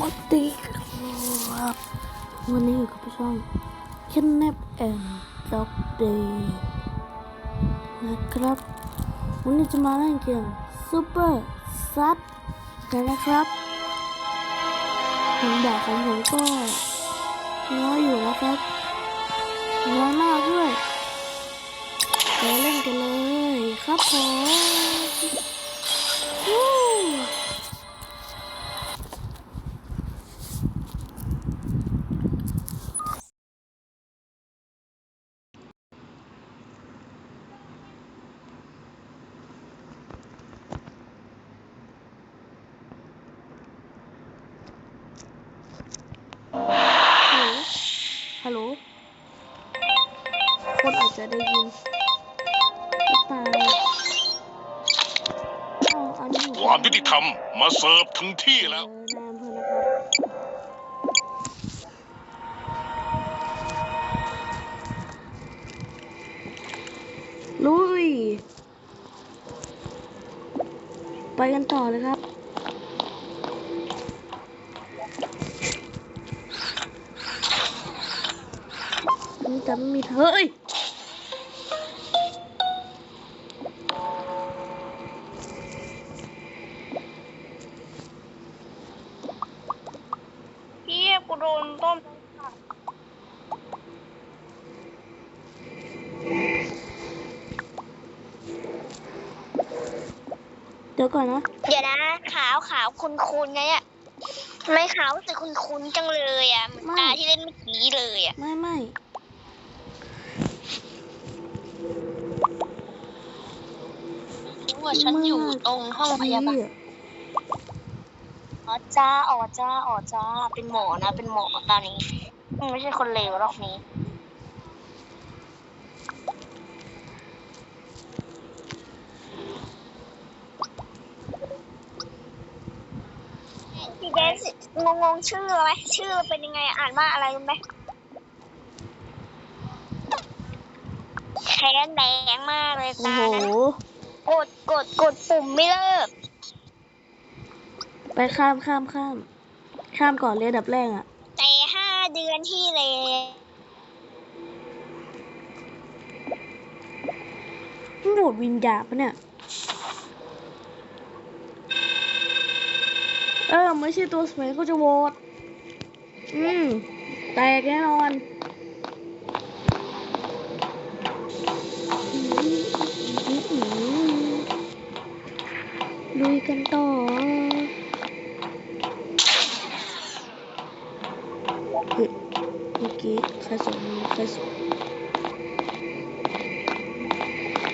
วัสดีครับ วันนี้อยู่กับพี่ช่อง Kidnap and Dog Day นะครับ วันนี้จะมาเล่นเกม Super Sat กันนะครับเห็นแบบของผมก็น้อยอยู่แล้วครับน้อยมากด้วยไปเล่นกันเลยครับผม ฮัลโหลฮัลโหล คนอาจจะได้ยินไม่ตายอ๋ออันนี้ผมความยุติธรรมมาเสิร์ฟถึงที่แล้ว เออนายอำเภอนะครับลุย ไปกันต่อเลยครับ จะไม่มีเธอเอ้ยพี่กูโดนต้มเดี๋ยวก่อนนะเดี๋ยวนะขาวขาวคุณคุณนะเนี่ยไม่ขาวแต่คุณคุณจังเลยอะเหมือนตาที่เล่นเมื่อกี้เลยอะ ไม่ไม่ ว่าฉันอยู่ตรงห้องพยาบาลเหี้อ๋อจ้าอ๋อจ้าอ๋อจ้า เป็นหมอนะ เป็นหมอตอนนี้ ไม่ใช่คนเลวรอบนี้ พี่เดสงงงๆชื่อไหมชื่อเป็นยังไงอ่านว่าอะไรรู้ไหมแค้นแดงมากเลยโอ้ตาโหนั้น กดกดกดปุ่มไม่เลิกไปข้ามข้ามข้าม ข้ามก่อนเลยอันดับแรกอะ แต่ห้าเดือนที่เลยมันโหวตวิญญาณปะเนี่ย เออไม่ใช่ตัวสมัยเขาจะโหวตอืม แตกแน่นอน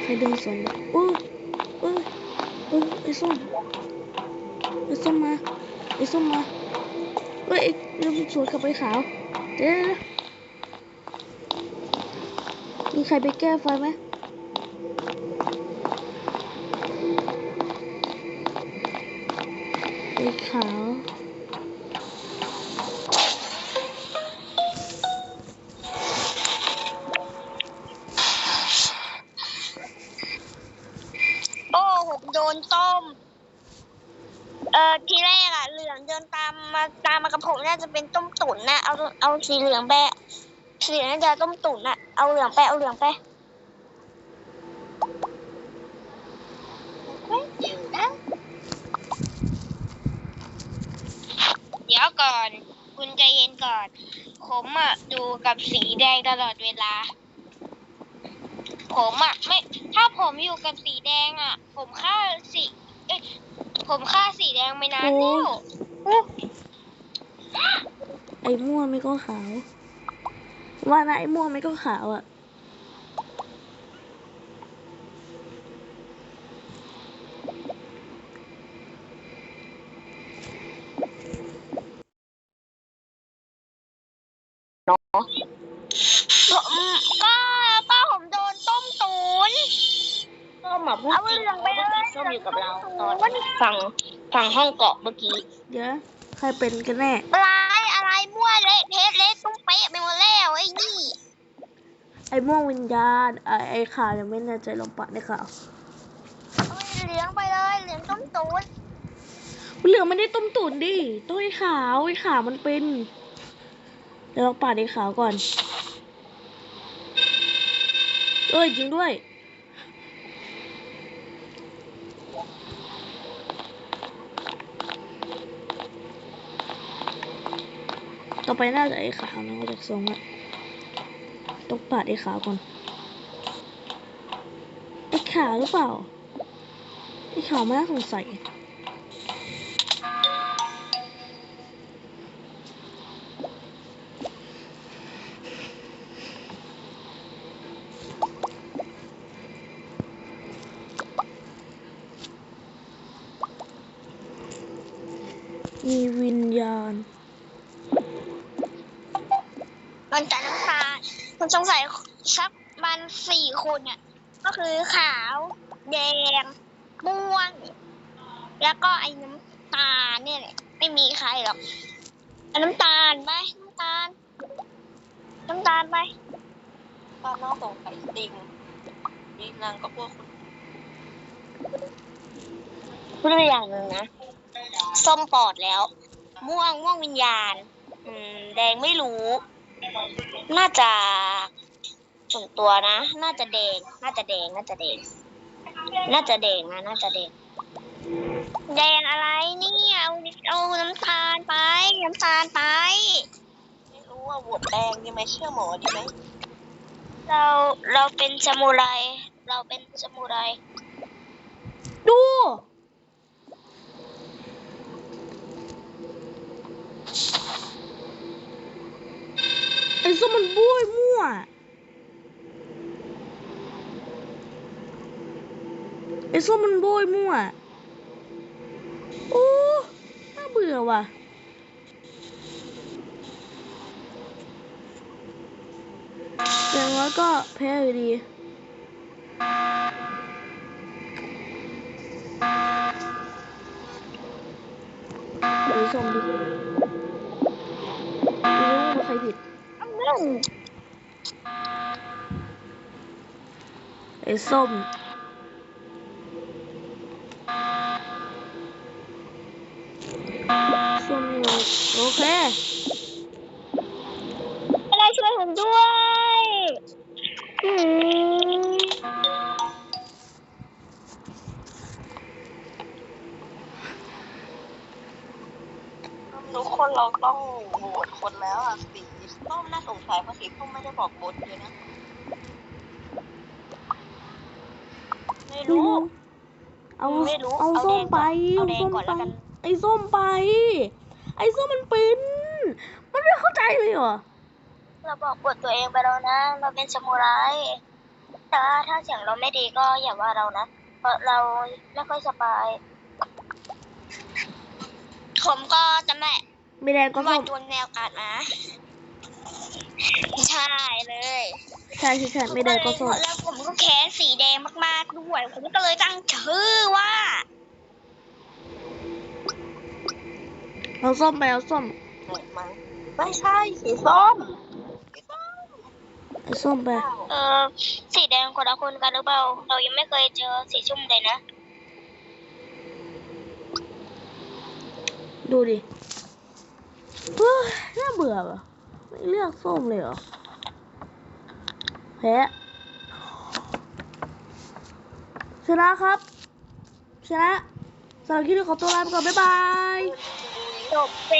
ใครเดินสวนเนี่ยโอ้ยโอ้ยโอ้ยไอ้ส้มไอ้ส้มมาไอ้ส้มมาเอ้ยไอ้เดินสวนกับไอ้ขาวเดี๋ยวนะมีใครไปแก้ไฟไหมไอ้ขาว ผมโดนต้ม เอ่อทีแรกอะเหลืองเดินตามมาตามมากับผมน่าจะเป็นต้มตุ๋นนะเอาเอาสีเหลืองไปสีเหลืองน่าจะต้มตุ๋นอะเอาเหลืองไปเอาเหลืองไปะเดี๋ยวก่อน คุณใจเย็นก่อน ผมอะดูกับสีแดงตลอดเวลา ผมอะไม่ ถ้าผมอยู่กับสีแดงอะผมฆ่าสีเอ้ยผมฆ่าสีแดงไม่นานแล้วไอ้ม่วงไม่ก็ขาว ว่านะไอ้ม่วงไม่ก็ขาวอะผมก็ก็ผมโดนต้มตุ๋น ส้มอะพูดเอาจริงเหลืองไปเลยส้มอยู่กับเราตอนฝั่งฝั่งห้องเกาะเมื่อกี้เดี๋ยวนะใครเป็นกันแน่อะไรอะไรมั่วเละเทะเละตุ้มเป๊ะไปหมดแล้วไอ้นี่ไอ้ม่วงวิญญาณไอ้ไอ้ขาวยังไม่แน่ใจลองปะในขาวเอาเหลืองไปเลยเหลืองต้มตุ๋นเหลืองไม่ได้ต้มตุ๋นดิต้องไอ้ขาวไอ้ขาวมันเป็นเดี๋ยวเราปาดไอ้ขาวก่อนเอ้ยจริงด้วย ต่อไปน่าจะไอ้ขาวนะจากทรงอะต้องปาดไอ้ขาวก่อนไอ้ขาวหรือเปล่าไอ้ขาวไม่น่าสงสัย ลมันสงสัยสักมันสี่คนเนี่ย ก็คือขาว แดง ม่วง แล้วก็ไอ้น้ำตาลเนี่ยแหละไม่มีใครหรอกเอาน้ำตาลไปน้ำตาล น้ำตาลไปตอนน้องสงสัยจริงนี่นางก็พวกคุณพูดตัวอย่างหนึ่งนะ ส้มปอดแล้ว ม่วงม่วงวิญญาณ อืม แดงไม่รู้ น่าจะส่วนตัวนะ น่าจะแดง น่าจะแดง น่าจะแดง น่าจะแดงนะ น่าจะแดง แดงอะไรเนี่ยเอาเอาน้ำตาลไป น้ำตาลไป ไม่รู้ว่าบวบแดงดีไหมเชื่อหมอดีไหม เราเราเป็นสมุไร เราเป็นสมุไร ดู ไอ้ส้มมันบุ้ยมั่ว ไอ้ส้มมันโบยมั่ว โอ้ น่าเบื่อว่ะ อย่างน้อยก็แพ้อยู่ดีเดี๋ยวส่งดิ ไอ้ส้ม ส้มนี่มันโอเคอะไรช่วยผมด้วยอืมทุกคนเราต้องโหวตคนแล้วอะสี ส้มน่าสงสัยเพราะสีส้มไม่ได้บอกบทเลยนะ ไม่รู้ เอาไม่รู้เอาเอาส้มแดงก่อนไปเอาแดงส้มก่อนไปแล้วกันไอ้ส้มไป ไอ้ส้มมันเป็น มันไม่เข้าใจเลยเหรอ เราบอกบทตัวเองไปแล้วนะ เราเป็นสมุไรแต่ว่าถ้าเสียงเราไม่ดีก็อย่าว่าเรานะ เพราะเราไม่ค่อยสบาย ผมก็จะแม่ไม่แดงก็ว่าส้มโดนแนวกัดนะ ใช่เลยใช่ใช่ใช่ไม่แดงก็ส้มแล้วผมก็แค้นสีแดงมากๆด้วย ผมก็เลยตั้งชื่อว่าเอาส้มไปเอาส้มเหมือนมั้งไม่ใช่สีส้มไอ้ส้มไปเออสีแดงคนละคนกันหรือเปล่า เรายังไม่เคยเจอสีชุ่มเลยนะ ดูดิเฮ้ยน่าเบื่อว่ะ ไม่เลือกส้มเลยเหรอแพ้ชนะครับชนะสำหรับคลิปนี้ขอตัวลาไปก่อน บ๊ายบาย จบเซ